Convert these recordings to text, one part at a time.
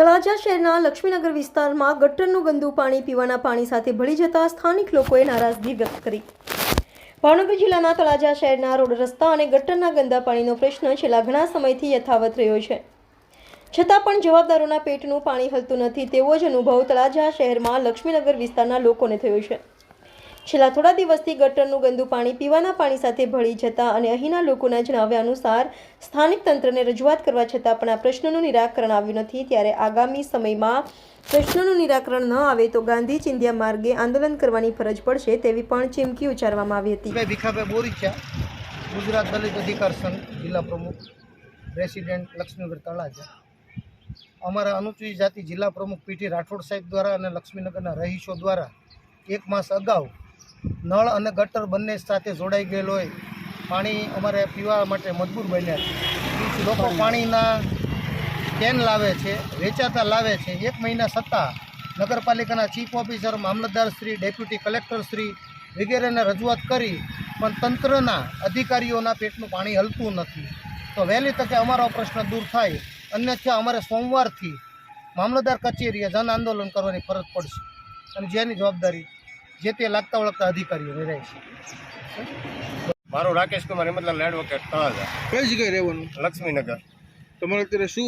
તળાજા શહેરના લક્ષ્મીનગર વિસ્તારમાં ગટરનું ગંદુ પાણી પીવાના પાણી સાથે ભળી જતા સ્થાનિક લોકોએ નારાજગી વ્યક્ત કરી. ભાવનગર જિલ્લાના તળાજા શહેરના રોડ રસ્તા અને ગટરના ગંદા પાણીનો પ્રશ્ન છેલ્લા ઘણા સમયથી યથાવત રહ્યો છે. છતાં પણ જવાબદારોના પેટનું પાણી હલતું નથી તેવો જ અનુભવ તળાજા શહેરમાં લક્ષ્મીનગર વિસ્તારના લોકોને થયો છે. છેલ્લા થોડા દિવસથી ગટરનું ગંદુ પાણી પીવાના પાણી સાથે ભળી જતા અને અહીંના લોકોના જણાવ્યા અનુસાર, સ્થાનિક તંત્રને રજૂઆત કરવા છતાં પણ આ પ્રશ્નનું નિરાકરણ આવ્યું નથી. ત્યારે આગામી સમયમાં પ્રશ્નનું નિરાકરણ ન આવે તો ગાંધી ચિંધ્યા માર્ગે આંદોલન કરવાની ફરજ પડશે તેવી પણ ચીમકી ઉચ્ચારવામાં આવી હતી. ભાઈ ભીખાભાઈ ગુજરાત દલિત અધિકાર સંઘ જિલ્લા પ્રમુખ પ્રેસિડેન્ટ લક્ષ્મીનગર તળાજા. અમારા અનુસૂચિત જાતિ જિલ્લા પ્રમુખ પીટી રાઠોડ સાહેબ દ્વારા અને લક્ષ્મીનગરના રહીશો દ્વારા એક માસ અગાઉ નળ અને ગટર બંને સાથે જોડાઈ ગયેલ હોય. પાણી અમારે પીવા માટે મજબૂર બન્યા છે. લોકો પાણીના કેન લાવે છે વેચાતા લાવે છે. એક મહિના છતાં નગરપાલિકાના ચીફ ઓફિસર મામલતદાર શ્રી ડેપ્યુટી કલેક્ટર શ્રી વગેરેને રજૂઆત કરી પણ તંત્રના અધિકારીઓના પેટનું પાણી હલતું નથી. તો વહેલી તકે અમારો પ્રશ્ન દૂર થાય. અન્યથા અમારે સોમવારથી મામલતદાર કચેરીએ જન આંદોલન કરવાની ફરજ પડશે. અને જેની જવાબદારી જે તે લાગતા વળગતા અધિકારીઓને રહેશે મારું રાકેશ કુમાર હિંમતલાલ એડવોકેટ તળાજા. કઈ જગ્યાએ રહેવાનું? લક્ષ્મીનગર. તમારે અત્યારે શું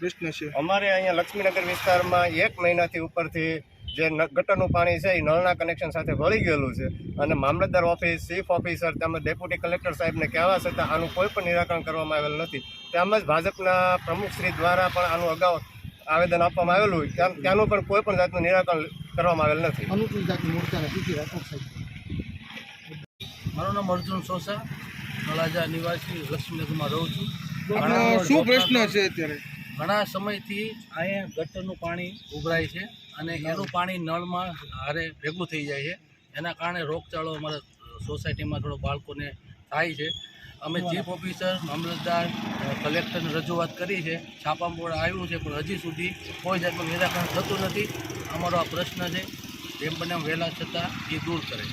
પ્રશ્ન છે? અમારે અહીંયા લક્ષ્મીનગર વિસ્તારમાં એક મહિનાથી ઉપરથી જે ન- ગટરનું પાણી છે એ નળના કનેક્શન સાથે વળી ગયેલું છે. અને મામલતદાર ઓફિસ ચીફ ઓફિસર તેમજ ડેપ્યુટી કલેક્ટર સાહેબને કહેવા છતાં આનું કોઈ પણ નિરાકરણ કરવામાં આવેલ નથી. તેમજ ભાજપના પ્રમુખશ્રી દ્વારા પણ આનું અગાઉ આવેદન આપવામાં આવેલું ત્યાં- ત્યાંનું પણ કોઈ પણ જાતનું નિરાકરણ કરવામાં આવેલ નથી. જાતિ મોરચાના પીટી રાઠોડ સાહેબ મારું નામ અર્જુન સોસા તળાજા નિવાસી લક્ષ્મીનગરમાં રહું છું. શું પ્રશ્ન છે અત્યારે? ઘણા સમયથી અહીંયા ગટરનું પાણી ઉભરાય છે અને એનું પાણી નળમાં હારે ભેગું થઈ જાય છે. એના કારણે રોગચાળો અમારા સોસાયટીમાં થોડો બાળકોને થાય છે. અમે ચીફ ઓફિસર મામલતદાર કલેક્ટરને રજૂઆત કરી છે. છાપામાં આવ્યું છે પણ હજી સુધી કોઈ જાતનું નિરાકરણ થતું નથી. અમારો આ પ્રશ્ન છે જેમ બને વહેલા છતાં એ દૂર કરે.